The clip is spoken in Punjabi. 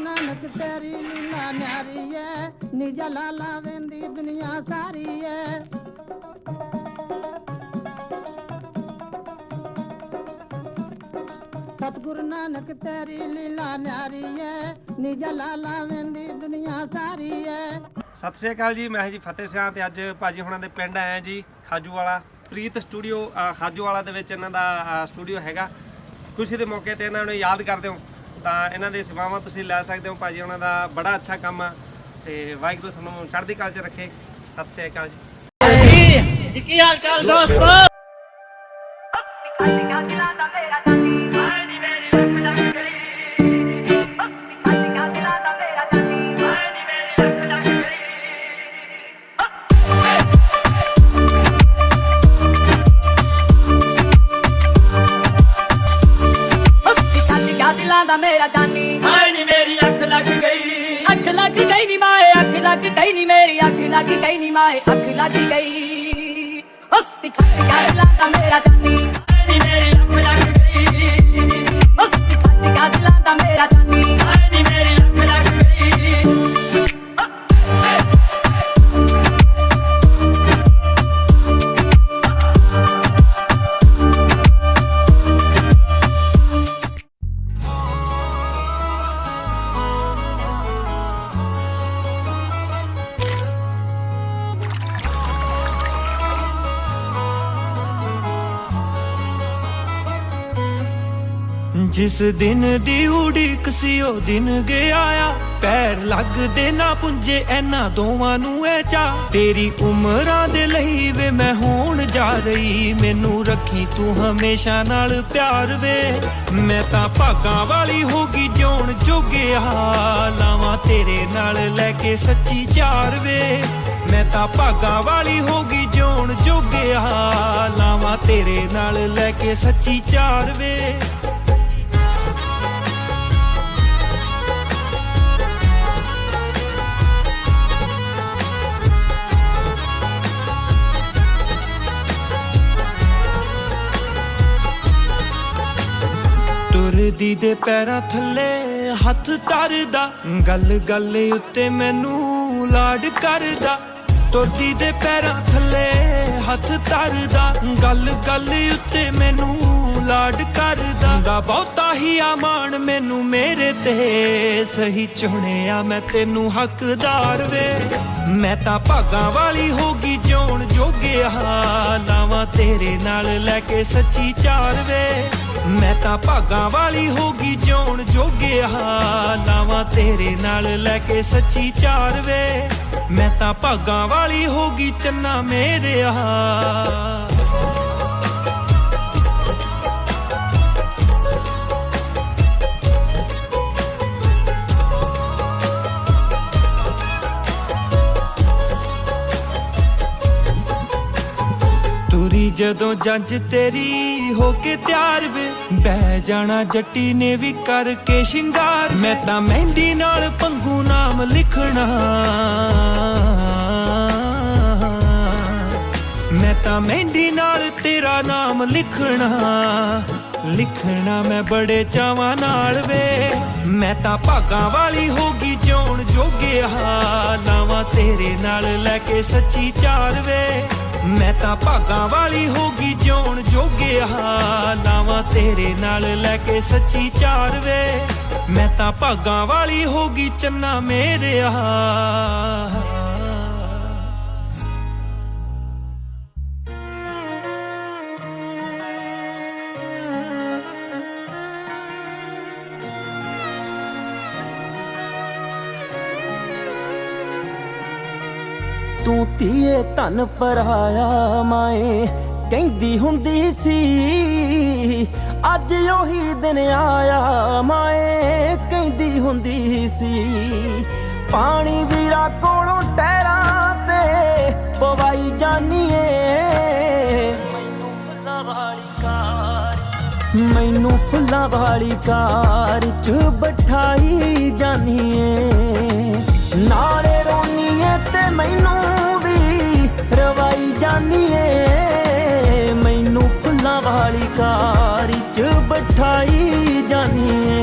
ਨਾਨਕ ਤੇਰੀ ਲੀਲਾ ਨਿਆਰੀ ਐ, ਨਿਜਾ ਲਾਲਾ ਵੇਂਦੀ ਦੁਨੀਆ ਸਾਰੀ ਐ। ਸਤਿਗੁਰੂ ਨਾਨਕ ਤੇਰੀ ਲੀਲਾ ਨਿਆਰੀ ਐ, ਨਿਜਾ ਲਾਲਾ ਵੇਂਦੀ ਦੁਨੀਆ ਸਾਰੀ ਐ। ਸਤਿ ਸ਼੍ਰੀ ਅਕਾਲ ਜੀ, ਮੈਂ ਜੀ ਫਤਿਹ ਸਿਆਂ ਤੇ ਅੱਜ ਭਾਜੀ ਹੁਣਾਂ ਦੇ ਪਿੰਡ ਆਇਆ ਜੀ ਖਾਜੂ ਵਾਲਾ ਪ੍ਰੀਤ ਸਟੂਡੀਓ ਖਾਜੂ ਵਾਲਾ ਦੇ ਵਿੱਚ ਇਹਨਾਂ ਦਾ ਸਟੂਡੀਓ ਹੈਗਾ। ਖੁਸ਼ੀ ਦੇ ਮੌਕੇ ਤੇ ਇਹਨਾਂ ਨੂੰ ਯਾਦ ਕਰਦੇ ਹੋ। ਤਾਂ ਇਹਨਾਂ ਦੀ ਸੇਵਾਵਾਂ ਤੁਸੀਂ ਲੈ ਸਕਦੇ ਹੋ ਭਾਜੀ ਉਹਨਾਂ ਦਾ ਬੜਾ ਅੱਛਾ ਕੰਮ ਆ ਤੇ ਵਾਹਿਗੁਰੂ ਤੁਹਾਨੂੰ ਚੜ੍ਹਦੀ ਕਲਾ 'ਚ ਰੱਖੇ। ਸਤਿ ਸ਼੍ਰੀ ਅਕਾਲ ਜੀ। ਕੀ ਹਾਲ ਚਾਲ ਦੋਸਤੋ? ਮੇਰੀ ਅੱਖ ਲੱਗ ਗਈ ਨੀ ਮਾਏ, ਅੱਖ ਲੱਗ ਗਈ। ਹਸਤੀ ਖੱਟੀ ਦਿਲਾਂ ਦਾ ਮੇਰਾ ਜਾਨੀ ਮੇਰੀ ਜਿਸ ਦਿਨ ਦੀ ਉਡੀਕ ਸੀ, ਉਹ ਦਿਨ ਗਿਆ ਆ। ਪੈਰ ਲੱਗਦੇ ਨਾ ਪੁੰਜੇ ਐਨਾ ਦੋਵਾਂ ਨੂੰ ਐ ਚਾ ਤੇਰੀ ਉਮਰਾਂ ਦੇ ਲਈ ਵੇ, ਮੈਂ ਹੋਣ ਜਾ ਰਹੀ। ਮੈਨੂੰ ਰੱਖੀ ਤੂੰ ਹਮੇਸ਼ਾ ਨਾਲ ਪਿਆਰ ਵੇ। ਮੈਂ ਤਾਂ ਭਾਗਾਂ ਵਾਲੀ ਹੋ ਗਈ, ਜਿਉਣ ਜੋਗਿਆ ਲਾਵਾਂ ਤੇਰੇ ਨਾਲ ਲੈ ਕੇ ਸੱਚੀ ਚਾਰ ਵੇ। ਮੈਂ ਤਾਂ ਭਾਗਾਂ ਵਾਲੀ ਹੋ ਗਈ, ਜਿਉਣ ਜੋਗਿਆ ਲਾਵਾਂ ਤੇਰੇ ਨਾਲ ਲੈ ਕੇ ਸੱਚੀ ਚਾਰ ਵੇ। ਤੁਰਦੀ ਦੇ ਪੈਰਾਂ ਥੱਲੇ, ਹੱਥ ਧਰਦਾ। ਗੱਲ ਗੱਲ ਉੱਤੇ ਮੈਨੂੰ ਲਾਡ ਕਰਦਾ। ਤੁਰਦੀ ਦੇ ਪੈਰਾਂ ਥੱਲੇ, ਹੱਥ ਧਰਦਾ। ਗੱਲ ਗੱਲ ਉੱਤੇ ਮੈਨੂੰ ਲਾਡ ਕਰਦਾ। ਦਾ ਬਹੁਤਾ ਹੀ ਆਮਾਨ ਮੈਨੂੰ ਮੇਰੇ ਤੇ। ਸਹੀ ਚੁਣਿਆ ਮੈਂ ਤੈਨੂੰ ਹੱਕਦਾਰ ਵੇ। ਮੈਂ ਤਾਂ ਭਾਗਾਂ ਵਾਲੀ ਹੋ ਗਈ ਜਿਉਣ ਜੋਗਿਆ ਲਾਵਾਂ ਤੇਰੇ ਨਾਲ ਲੈ ਕੇ ਸੱਚੀ ਚਾਰ ਵੇ। ਮੈਂ ਤਾਂ ਭਾਗਾਂ ਵਾਲੀ ਹੋ ਗਈ ਜਿਉਣ ਜੋਗਿਆ ਲਾਵਾਂ ਤੇਰੇ ਨਾਲ ਲੈ ਕੇ ਸੱਚੀ ਚਾਰ ਵੇ। ਮੈਂ ਤਾਂ ਭਾਗਾਂ ਵਾਲੀ ਹੋ ਗਈ ਚੰਨਾ ਮੇਰਿਆ ਤੁਰੀ ਜਦੋਂ ਜੰਜ ਤੇਰੀ ਹੋ ਕੇ ਤਿਆਰ ਵੇ। ਬਹਿ ਜਾਣਾ ਜੱਟੀ ਨੇ ਵੀ ਕਰਕੇ ਸ਼ਿੰਗਾਰ। ਮੈਂ ਤਾਂ ਮਹਿੰਦੀ ਨਾਲ ਪੰਗੂ ਨਾਮ ਲਿਖਣਾ। ਮੈਂ ਤਾਂ ਮਹਿੰਦੀ ਨਾਲ ਤੇਰਾ ਨਾਮ ਲਿਖਣਾ। ਲਿਖਣਾ ਮੈਂ ਬੜੇ ਚਾਵਾਂ ਨਾਲ ਵੇ। ਮੈਂ ਤਾਂ ਭਾਗਾਂ ਵਾਲੀ ਹੋ ਗਈ ਜਿਉਣ ਜੋਗਿਆ ਲਾਵਾਂ ਤੇਰੇ ਨਾਲ ਲੈ ਕੇ ਸੱਚੀ ਚਾਰ ਵੇ। ਮੈਂ ਤਾਂ ਭਾਗਾਂ ਵਾਲੀ ਹੋ ਗਈ ਜਿਉਣ ਜੋਗਿਆ ਲਾਵਾਂ ਤੇਰੇ ਨਾਲ ਲੈ ਕੇ ਸੱਚੀ ਚਾਰ ਵੇ। ਮੈਂ ਤਾਂ ਭਾਗਾਂ ਵਾਲੀ ਹੋ ਗਈ ਚੰਨਾ ਮੇਰਿਆ ਤੂੰ ਧੀਏ ਧਨ ਪਰਾਇਆ ਮਾਏ। ਕਹਿੰਦੀ ਹੁੰਦੀ ਸੀ, ਅੱਜ ਉਹੀ ਦਿਨ ਆਇਆ ਮਾਏ, ਕਹਿੰਦੀ ਹੁੰਦੀ ਸੀ, ਪਾਣੀ ਵੀਰਾ ਕੋਲੋਂ ਟਹਿਰਾਂ ਤੇ ਪਵਾਈ ਜਾਨੀਏ। ਮੈਨੂੰ ਫੁੱਲਾਂ ਵਾਲੀ ਕਾਰ, ਮੈਨੂੰ ਫੁੱਲਾਂ ਵਾਲੀ ਕਾਰ ਚ ਬਿਠਾਈ ਜਾਨੀਏ। ਨਾਲੇ ਰੋਨੀਏ ਤੇ ਮੈਨੂੰ ਵੀ ਰਵਾਈ ਜਾਨੀਏ। ਮੈਨੂੰ ਚ ਬਿਠਾਈ ਜਾਨੀਏ